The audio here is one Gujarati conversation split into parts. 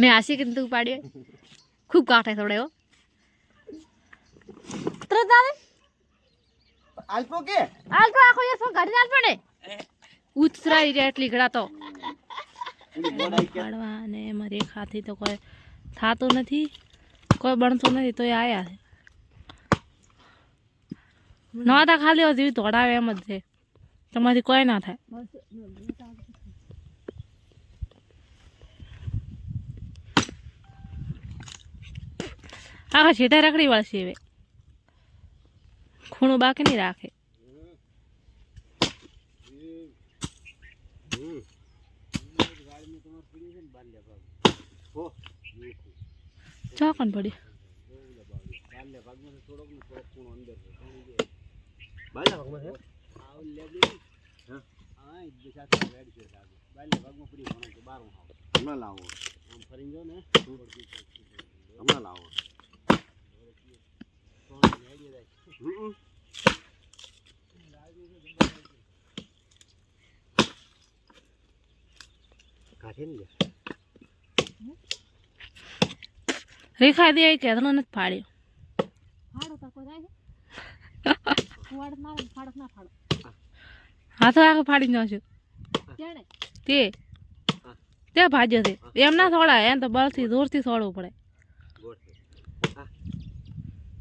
મેં આશી કીધું તું પાડ્યો ખૂબ કાઠે થોડે હો. તરત આવે આલ્પો કે હાલ તો આખો ફોન પડે ઉતરાઈ રહ્યા એટલી ઘડા તો. પાડવા અને મારી ખાતી તો કોઈ થતું નથી કોઈ બનતું નથી તો એ આયા છે. નહોતા ખાલી હજી દોડાવે એમ જ છે. તમારી કોઈ ના થાય. આખા છેટા રખડી વાળશે હવે. ખૂણું બાકી નહીં રાખે. ચોકન પડી. હમણાં લાવો. હમણાં લાવો હમ. કાઢે ને લે. રેખા દે કે એટલો નથી ફાડ્યો. હાથો તો આખો ફાડી નાખ્યો. તે. તે ભાજ્યો છે. એમ ના થોડા એમ તો બળથી દૂરથી થોડવું પડે.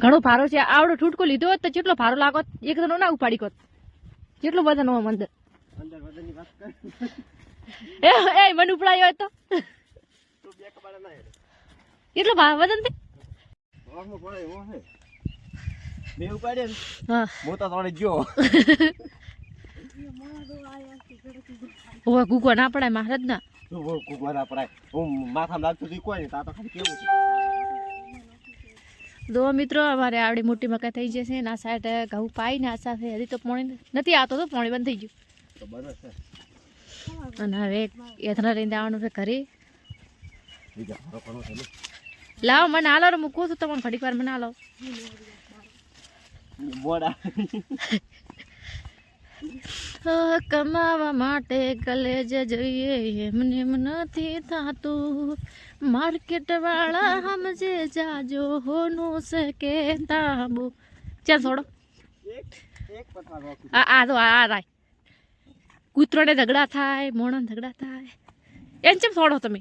ઘણો ભારો છે. આવડો ઠૂટકો લીધો હોત તો કેટલો ભારો લાગોત એક જણો ના ઉપાડી કોત. કેટલું વજન હોય કર. એ એ મને ઉપડાયો હોય તો. તું બે કપાળા ના હેડે. કેટલું ભા વજન બે હા. હું તો ગયો. ઓવે ગુગો ના પડાય મહારાજ ના દો મિત્રો અમારે આવડી મોટી મકાઈ થઈ જશે ને આ સાઈડ ઘઉં પાઈ ને આ સાથે હજી તો પાણી નથી આવતો તો પાણી બંધ થઈ ગયું. અને હવે એથના લઈને આવવાનું છે ઘરે. ને. લાવો મને હાલો રે મૂકું છું તમને ઘડીક વાર મને હાલો. મોડા. કમાવા માટે કલેજ જોઈએ એમને એમ નથી થતું. માર્કેટ વાળા સમજે જાજો હોનું શકે તાંબુ. ચાલ છોડો. આ આ તો આ રાય. કૂતરોને ઝઘડા થાય મોણને ઝઘડા થાય. એમ ચેમ છોડો તમે.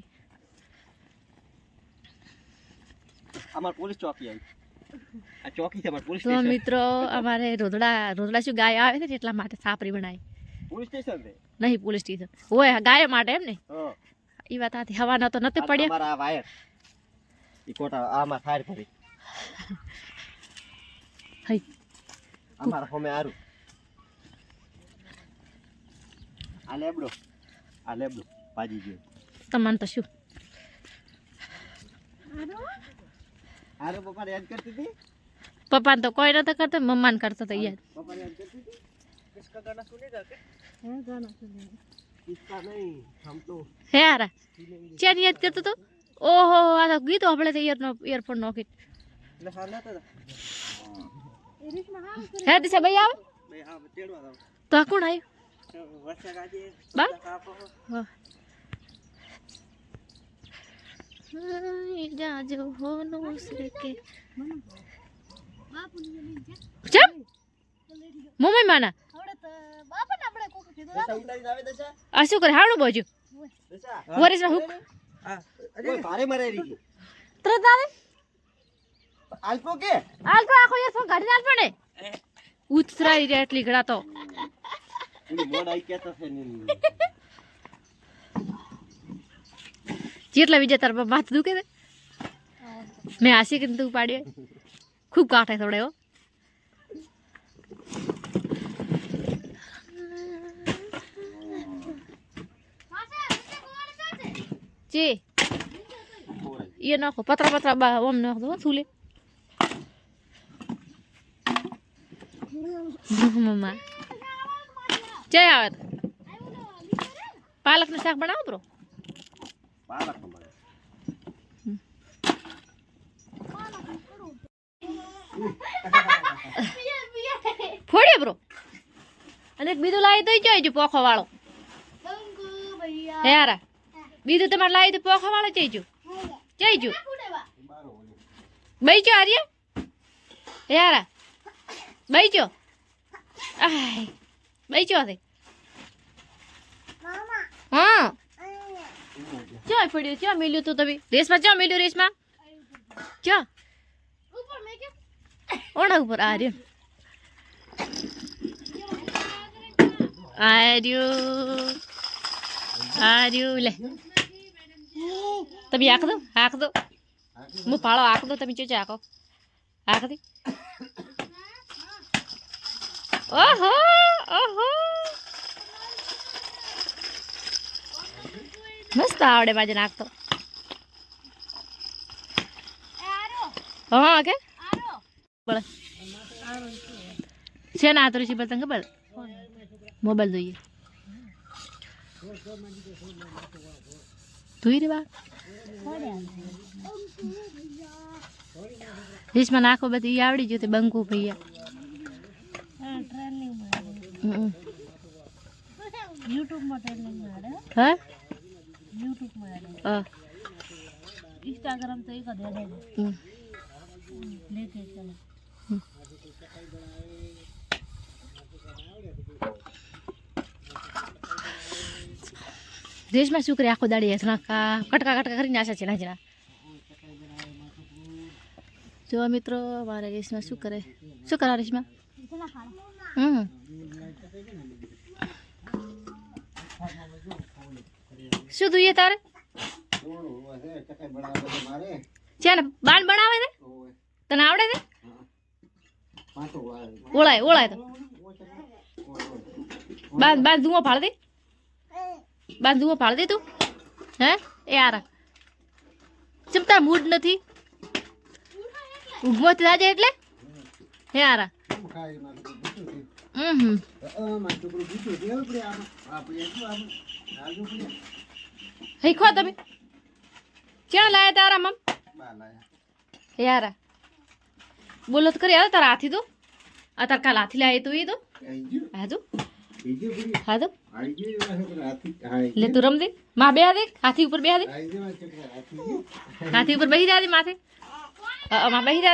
અમાર પોલીસ ચોકી આવી. આ ચોકી છે અમાર પોલીસ તો મિત્રો અમારે રોદડા રોદડા શું ગાય આવે છે ને એટલા માટે સાપરી બનાવી. પોલીસ સ્ટેશન છે નહીં પોલીસ સ્ટેશન. હોય ગાય માટે એમ ને? એ વાત આથી હવાના તો નથી પડ્યા. મારા વાયર. ઈ કોટા આમાં થાર ભરી હઈ. અમારા હોમે આરું આ લેબડો આ લેબડો પાજી ગયો. તમને તો શું? આરો પપ્પા યાદ કરતી હતી? પપ્પાને તો કોઈ નતો કરતો મમ્માને કરતો તો યાદ. પપ્પા યાદ કરતી હતી કિસકા ગાના સુનેગા કે કિસકા નહીં હમ તો હે હારા ચેન યાદ કરતો તો ઓહો આ તો ગીતો આપણે તો ઈયરનો ઇયરફોન નોખી એટલે હા ના હતા હે દિશા ભાઈ આવ ભાઈ હા તેડવા તો આ કોણ આવ્યું વર્ષા ગાજે બા? હાય જાજો હોનું છે કે ચમ મમ્મી માના દશા ઉતારીને આવે દશા આ શું કરે? હાડું બાજુ. વરેસ હુક અરે ભારે મરે રહી તરે તારે આલ્પો કે? આલ્પો આખો યાર ફોન કાઢી નાખ પડે ઉતરાઈ રે એટલી ઘડા તો. મોડાઈ કેતા છે ને? જેટલા બીજા તારા માથું દુખે મેં આશી કીધું તું પાડ્યો ખૂબ કાંઠે થોડે એવો જે એ નાખો પતરા પતરા બા ઓમ નાખ દો થૂલે મમ્મા જય આવે પાલકનું શાક બનાવો બ્રો પાલક ફોડે બ્રો અને એક બીજું લાવી તો જોઈજો પોખો વાળો હે યારા બીજું તમારે લાવી તો પોખા વાળો જઈજો. જઈજો બઈજો આર્ય. યારા બઈજો આય. બઈજો હે. હા ક્યાં પડ્યું? ક્યાં મિલ્યું તું તમે? રેસમાં ક્યાં મિલ્યું રેસમાં? ક્યાં? ઓણા ઉપર આર્ય. આર્યું. આર્યું લે. તમે આખ દો આખ દો. હું પાળો આખ દો તમે ચોચા આખો. આખ દી. ઓહો ઓહો. મસ્ત આવડે બાજુ નાખતો હા કે? છે ને આતરું છે બતંગ બળ મોબાઈલ જોઈએ. ધોઈ રે બા રીસમાં નાખો બધી ઈ આવડી ગયું તે બંકુ ભૈયા. યુટ્યુબમાં ટ્રેનિંગ મળે હા? યુટ્યુબમાં હા. ઇન્સ્ટાગ્રામ તો એક જ હમ. ચાલે. દેશમાં શું કરે આખો દાડી હસણા કા કટકા કટકા કરીને આશા છે નાચના જો મિત્રો મારે રેશમાં શું કરે? શું કરા રેશમાં? હમ. શું જોઈએ તારે? છે ને બાન બનાવે છે? તને આવડે છે? ઓળાય ઓળાય તો. બાંધ બાંધ ધુઓ ફાળ દે. બાંધ ધુઓ ફાળ દે તું. હે? એ આરા ચમતા મૂડ નથી. ઊભો ઊંઘમાં જાય એટલે? હે આરા હમ ખો તમે. ક્યાં લાયા તારા મમ હે આરા બોલો તો કરી આવે તારા હાથી તું. આ તાર કાલ હાથી લાય તું એ તો. હા તો હા તો લે તું રમ દે માં બે દે હાથી ઉપર બે દે હાથી ઉપર બેહી દે માથે અ, અ, માં બેહી દે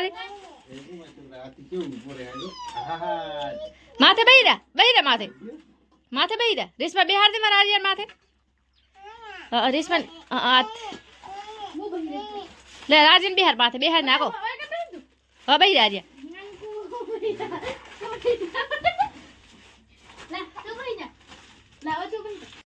માથે બેહી દે બેહી દે માથે માથે બેહી દે રેશમા બેહાર દે મારા આર્યન માથે અ, અ, રેશમા અ, અ, હાથ. લે રાજન બેહાર માથે બેહાર નાખો હા બેહી દે આર્ય 来我就问你